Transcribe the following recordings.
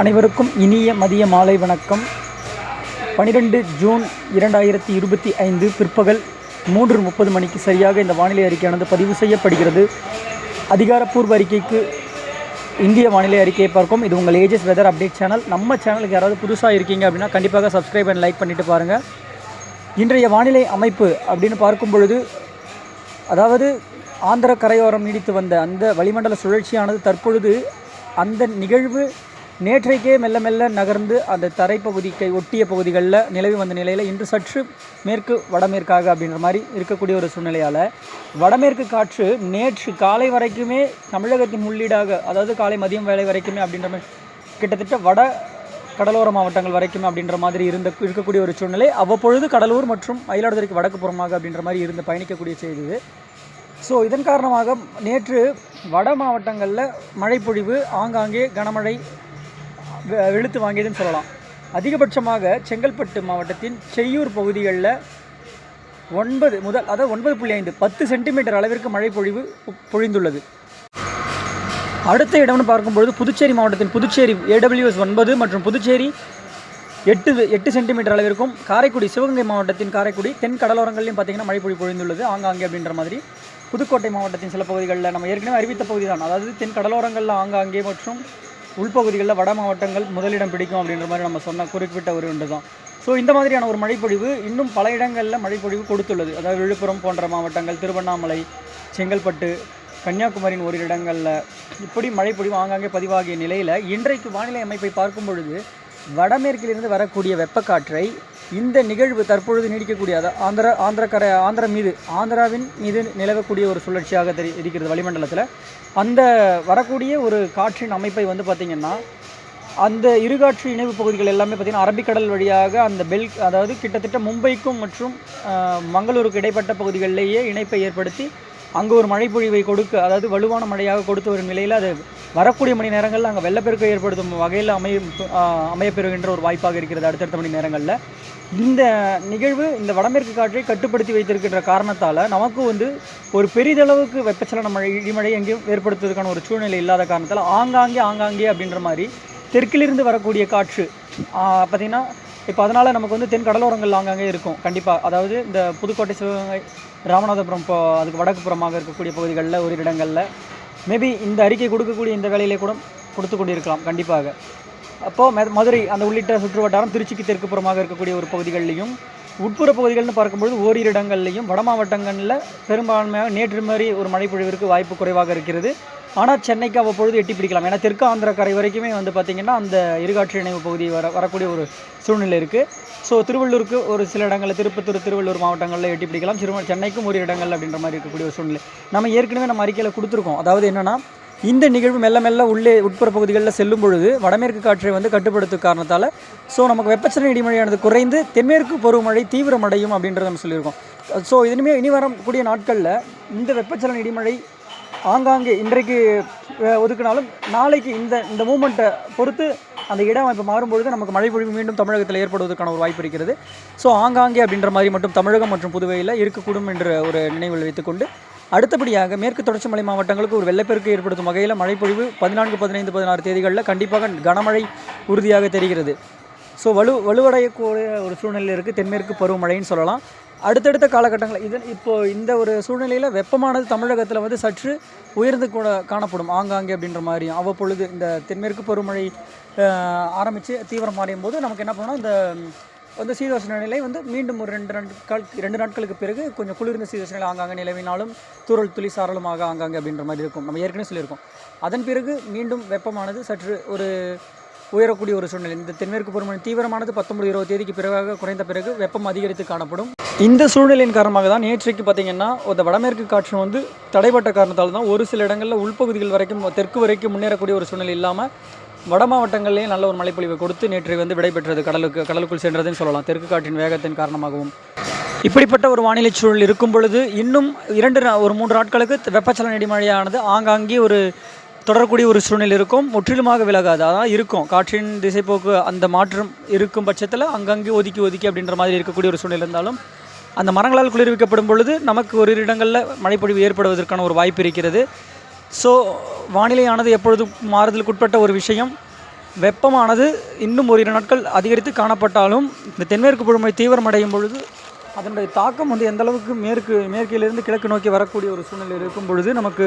அனைவருக்கும் இனிய மதிய மாலை வணக்கம். பனிரெண்டு ஜூன் இரண்டாயிரத்தி இருபத்தி ஐந்து பிற்பகல் மூன்று முப்பது மணிக்கு சரியாக இந்த வானிலை அறிக்கையானது பதிவு செய்யப்படுகிறது. அதிகாரப்பூர்வ அறிக்கைக்கு இந்திய வானிலை அறிக்கையை பார்க்கும் இது உங்கள் ஏஜஸ் வெதர் அப்டேட் சேனல் நம்ம சேனலுக்கு யாராவது புதுசாக இருக்கீங்க அப்படின்னா கண்டிப்பாக சப்ஸ்கிரைப் அண்ட் லைக் பண்ணிட்டு பாருங்கள் இன்றைய வானிலை அமைப்பு அப்படின்னு பார்க்கும் பொழுது அதாவது ஆந்திர கரையோரம் நீடித்து வந்த அந்த வளிமண்டல சுழற்சியானது தற்பொழுது அந்த நிகழ்வு நேற்றைக்கே மெல்ல மெல்ல நகர்ந்து அந்த தரைப்பகுதிக்கு ஒட்டிய பகுதிகளில் நிலவி வந்த நிலையில் இன்று சற்று மேற்கு வடமேற்காக அப்படின்ற மாதிரி இருக்கக்கூடிய ஒரு சூழ்நிலையால் வடமேற்கு காற்று நேற்று காலை வரைக்குமே தமிழகத்தின் உள்ளீடாக அதாவது காலை மதியம் வேலை வரைக்குமே அப்படின்ற மாதிரி கிட்டத்தட்ட வட கடலோர மாவட்டங்கள் வரைக்கும் அப்படின்ற மாதிரி இருந்த இருக்கக்கூடிய ஒரு சூழ்நிலை. அவ்வப்பொழுது கடலூர் மற்றும் மயிலாடுதுறைக்கு வடக்கு புறமாக அப்படின்ற மாதிரி இருந்து பயணிக்கக்கூடிய செய்தி இது. ஸோ இதன் காரணமாக நேற்று வட மாவட்டங்களில் மழைப்பொழிவு ஆங்காங்கே கனமழை வெளுத்து வாங்கியதுன்னு சொல்லலாம். அதிகபட்சமாக செங்கல்பட்டு மாவட்டத்தின் செய்யூர் பகுதிகளில் ஒன்பது முதல் அதாவது ஒன்பது புள்ளி ஐந்து பத்து சென்டிமீட்டர் அளவிற்கு மழை பொழிவு பொழிந்துள்ளது. அடுத்த இடம்னு பார்க்கும்பொழுது புதுச்சேரி மாவட்டத்தின் புதுச்சேரி ஏடபிள்யூஎஸ் ஒன்பது மற்றும் புதுச்சேரி எட்டு எட்டு சென்டிமீட்டர் அளவிற்கும் காரைக்குடி சிவகங்கை மாவட்டத்தின் காரைக்குடி தென் கடலோரங்களையும் பார்த்தீங்கன்னா மழைப்பொழி பொழிந்துள்ளது. ஆங்காங்கே அப்படின்ற மாதிரி புதுக்கோட்டை மாவட்டத்தின் சில பகுதிகளில் நம்ம ஏற்கனவே அறிவித்த பகுதி தான் அதாவது தென் கடலோரங்களில் ஆங்காங்கே மற்றும் உள்பகுதிகளில் வட மாவட்டங்கள் முதலிடம் பிடிக்கும் அப்படின்ற மாதிரி நம்ம சொன்ன குறிப்பிட்ட ஒரு ஒன்று தான் ஸோ இந்த மாதிரியான ஒரு மழைப்பொழிவு இன்னும் பல இடங்களில் மழைப்பொழிவு கொடுத்துள்ளது. அதாவது விழுப்புரம் போன்ற மாவட்டங்கள் திருவண்ணாமலை செங்கல்பட்டு கன்னியாகுமரியின் ஒரு இடங்களில் இப்படி மழைப்பொழிவு ஆங்காங்கே பதிவாகிய நிலையில் இன்றைக்கு வானிலை அமைப்பை பார்க்கும் பொழுது வடமேற்கிலிருந்து வரக்கூடிய வெப்பக்காற்றை இந்த நிகழ்வு தற்பொழுது நீடிக்கக்கூடிய அதாவது ஆந்திர ஆந்திர கரை ஆந்திரா மீது ஆந்திராவின் மீது நிலவக்கூடிய ஒரு சுழற்சியாக தெரி இருக்கிறது வளிமண்டலத்தில். அந்த வரக்கூடிய ஒரு காற்றின் அமைப்பை வந்து பார்த்திங்கன்னா அந்த இருகாற்று இணைவு பகுதிகள் எல்லாமே பார்த்திங்கன்னா அரபிக்கடல் வழியாக அந்த பெல் அதாவது கிட்டத்தட்ட மும்பைக்கும் மற்றும் மங்களூருக்கு இடைப்பட்ட பகுதிகளிலேயே இணைப்பை ஏற்படுத்தி அங்கு ஒரு மழைப்பொழிவை கொடுக்க அதாவது வலுவான மழையாக கொடுத்து வரும் நிலையில் அது வரக்கூடிய மணி நேரங்களில் அங்கே வெள்ளப்பெருக்கை ஏற்படுத்தும் வகையில் அமையும் அமையப்பெறுகின்ற ஒரு வாய்ப்பாக இருக்கிறது அடுத்தடுத்த மணி நேரங்களில். இந்த நிகழ்வு இந்த வடமேற்கு காற்றை கட்டுப்படுத்தி வைத்திருக்கின்ற காரணத்தால் நமக்கு வந்து ஒரு பெரிதளவுக்கு வெப்பச்சலன மழை இடிமழை எங்கேயும் ஏற்படுத்துவதற்கான ஒரு சூழ்நிலை இல்லாத காரணத்தால் ஆங்காங்கே ஆங்காங்கே அப்படின்ற மாதிரி தெற்கிலிருந்து வரக்கூடிய காற்று பார்த்திங்கன்னா இப்போ அதனால் நமக்கு வந்து தென் கடலோரங்கள் ஆங்காங்கே இருக்கும். கண்டிப்பாக அதாவது இந்த புதுக்கோட்டை சிவகங்கை ராமநாதபுரம் இப்போ அதுக்கு வடக்கு புறமாக இருக்கக்கூடிய பகுதிகளில் ஒரு இடங்களில் மேபி இந்த அறிக்கை கொடுக்கக்கூடிய இந்த வேலையிலே கூட கொடுத்து கொண்டிருக்கலாம் கண்டிப்பாக. அப்போது மெ மதுரை அந்த உள்ளிட்ட சுற்று வட்டாரம் திருச்சிக்கு தெற்கு புறமாக இருக்கக்கூடிய ஒரு பகுதிகளிலையும் உட்புற பகுதிகள்னு பார்க்கும்பொழுது ஓரிரு இடங்கள்லையும் வட மாவட்டங்களில் பெரும்பான்மையாக நேற்று மாதிரி ஒரு மழை பொழிவிற்கு வாய்ப்பு குறைவாக இருக்கிறது. ஆனால் சென்னைக்கு அவ்வப்பொழுது எட்டி பிடிக்கலாம். ஏன்னா தெற்கு ஆந்திர கரை வரைக்குமே வந்து பார்த்திங்கன்னா அந்த இருகாற்று இணைவு பகுதி வர வரக்கூடிய ஒரு சூழ்நிலை இருக்குது ஸோ திருவள்ளூருக்கு ஒரு சில இடங்களில் திருப்பத்தூர் திருவள்ளூர் மாவட்டங்களில் எட்டி பிடிக்கலாம். சிறும சென்னைக்கும் ஒரு இடங்கள் அப்படின்ற மாதிரி இருக்கக்கூடிய ஒரு சூழ்நிலை. நம்ம ஏற்கனவே நம்ம அறிக்கையில் கொடுத்துருக்கோம். அதாவது என்னென்னா இந்த நிகழ்வு மெல்ல மெல்ல உள்ளே உட்புற பகுதிகளில் செல்லும் பொழுது வடமேற்கு காற்றை வந்து கட்டுப்படுத்தும் காரணத்தால் ஸோ நமக்கு வெப்பச்சலன இடிமழையானது குறைந்து தென்மேற்கு பருவமழை தீவிரமடையும் அப்படின்றத நம்ம சொல்லியிருக்கோம். ஸோ இனிமே இனி வரக்கூடிய நாட்களில் இந்த வெப்பச்சலன இடிமழை ஆங்காங்கே இன்றைக்கு ஒதுக்கினாலும் நாளைக்கு இந்த இந்த மூமெண்ட்டை பொறுத்து அந்த இடம் அமைப்பு மாறும்பொழுது நமக்கு மழை பொழிவு மீண்டும் தமிழகத்தில் ஏற்படுவதற்கான ஒரு வாய்ப்பு இருக்கிறது. ஸோ ஆங்காங்கே அப்படின்ற மாதிரி மட்டும் தமிழகம் மற்றும் புதுவையில் இருக்கக்கூடும் என்ற ஒரு நினைவில் வைத்துக்கொண்டு அடுத்தபடியாக மேற்கு தொடர்ச்சி மலை மாவட்டங்களுக்கு ஒரு வெள்ளப்பெருக்கு ஏற்படுத்தும் வகையில் மழைப்பொழிவு பதினான்கு பதினைந்து பதினாறு தேதிகளில் கண்டிப்பாக கனமழை உறுதியாக தெரிகிறது. ஸோ வலு வலுவடையக்கூடிய ஒரு சூழ்நிலை இருக்குது தென்மேற்கு பருவமழைன்னு சொல்லலாம். அடுத்தடுத்த காலகட்டங்கள் இது இப்போது இந்த ஒரு சூழ்நிலையில் வெப்பமானது தமிழகத்தில் வந்து சற்று உயர்ந்து கூட காணப்படும். ஆங்காங்கே அப்படின்ற மாதிரியும் அவ்வப்பொழுது இந்த தென்மேற்கு பருவமழை ஆரம்பித்து தீவிரம் அடையும் போது நமக்கு என்ன பண்ணணும்? இந்த வந்து சீதோஷ்ண நிலை வந்து மீண்டும் ஒரு ரெண்டு நாட்கள் ரெண்டு நாட்களுக்கு பிறகு கொஞ்சம் குளிர்ந்த சீதோஷ்ண நிலை ஆங்காங்கே நிலவினாலும் தூரல் துளி சாரலுமாக ஆங்காங்கே அப்படின்ற மாதிரி இருக்கும். நம்ம ஏற்கனவே சொல்லியிருக்கோம். அதன் பிறகு மீண்டும் வெப்பமானது சற்று ஒரு உயரக்கூடிய ஒரு சூழ்நிலை. இந்த தென்மேற்கு பருவமழை தீவிரமானது பத்தொன்பது இருபது தேதிக்கு பிறகாக குறைந்த பிறகு வெப்பம் அதிகரித்து காணப்படும். இந்த சூழ்நிலையின் காரணமாக தான் நேற்றைக்கு பார்த்தீங்கன்னா இந்த வடமேற்கு காற்று வந்து தடைப்பட்ட காரணத்தால் தான் ஒரு சில இடங்களில் உள்பகுதிகள் வரைக்கும் தெற்கு வரைக்கும் முன்னேறக்கூடிய ஒரு சூழ்நிலை இல்லாமல் வட மாவட்டங்களிலேயே நல்ல ஒரு மழைப்பொழிவை கொடுத்து நேற்று வந்து விடைபெற்றது கடலுக்கு கடலுக்குள் சென்றதுன்னு சொல்லலாம். தெற்கு காற்றின் வேகத்தின் காரணமாகவும். இப்படிப்பட்ட ஒரு வானிலை சூழல் இருக்கும் பொழுது இன்னும் இரண்டு நா- ஒரு மூன்று நாட்களுக்கு வெப்பச்சலன இடிமழையானது ஆங்காங்கே ஒரு தொடரக்கூடிய ஒரு சூழ்நிலை இருக்கும். முற்றிலுமாக விலகாது. அதான் இருக்கும். காற்றின் திசைப்போக்கு அந்த மாற்றம் இருக்கும் பட்சத்தில் அங்கங்கே ஒதுக்கி ஒதுக்கி அப்படின்ற மாதிரி இருக்கக்கூடிய ஒரு சூழ்நிலை இருந்தாலும் அந்த மரங்களால் குளிர்விக்கப்படும் பொழுது நமக்கு ஒரு இடங்களில் மழைப்பொழிவு ஏற்படுவதற்கான ஒரு வாய்ப்பு இருக்கிறது. ஸோ வானிலையானது எப்பொழுதும் மாறுதலுக்குட்பட்ட ஒரு விஷயம். வெப்பமானது இன்னும் ஒரு இரு நாட்கள் அதிகரித்து காணப்பட்டாலும் இந்த தென்மேற்கு பருவமழை தீவிரமடையும் பொழுது அதனுடைய தாக்கம் வந்து எந்த அளவுக்கு மேற்கு மேற்கிலிருந்து கிழக்கு நோக்கி வரக்கூடிய ஒரு சூழ்நிலை இருக்கும் பொழுது நமக்கு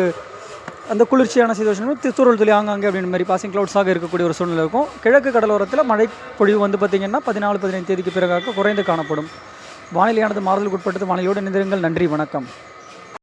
அந்த குளிர்ச்சியான சுச்சுவேஷன் திருத்தூரல் துளி ஆங்காங்கே அப்படின்ற மாதிரி பாசிங் க்ளவுட்ஸாக இருக்கக்கூடிய ஒரு சூழ்நிலை இருக்கும். கிழக்கு கடலோரத்தில் மழை பொழிவு வந்து பார்த்திங்கன்னா பதினாலு பதினைந்து தேதிக்கு பிறகாக குறைந்து காணப்படும். வானிலையானது மாறுதலுக்கு உட்பட்டது. வானிலையோடு நிதிருங்கள் நன்றி வணக்கம்.